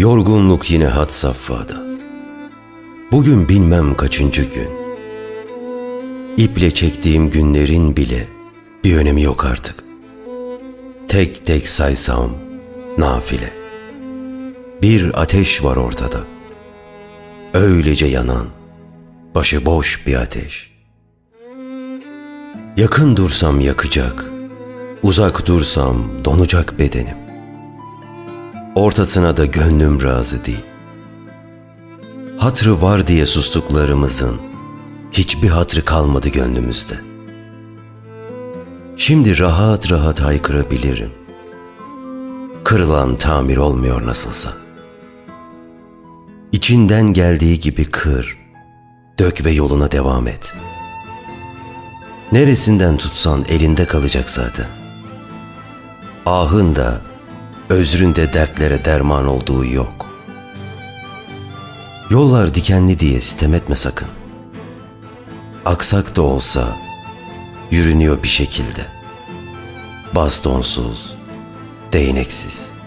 Yorgunluk yine had safhada. Bugün bilmem kaçıncı gün. İple çektiğim günlerin bile bir önemi yok artık. Tek tek saysam nafile. Bir ateş var ortada. Öylece yanan, başıboş bir ateş. Yakın dursam yakacak, uzak dursam donacak bedenim. Ortasına da gönlüm razı değil. Hatrı var diye sustuklarımızın hiçbir hatrı kalmadı gönlümüzde. Şimdi rahat rahat haykırabilirim. Kırılan tamir olmuyor nasılsa. İçinden geldiği gibi kır, dök ve yoluna devam et. Neresinden tutsan elinde kalacak zaten. Ahın da, özrün de dertlere derman olduğu yok. Yollar dikenli diye sitem etme sakın. Aksak da olsa yürünüyor bir şekilde. Bastonsuz, değneksiz.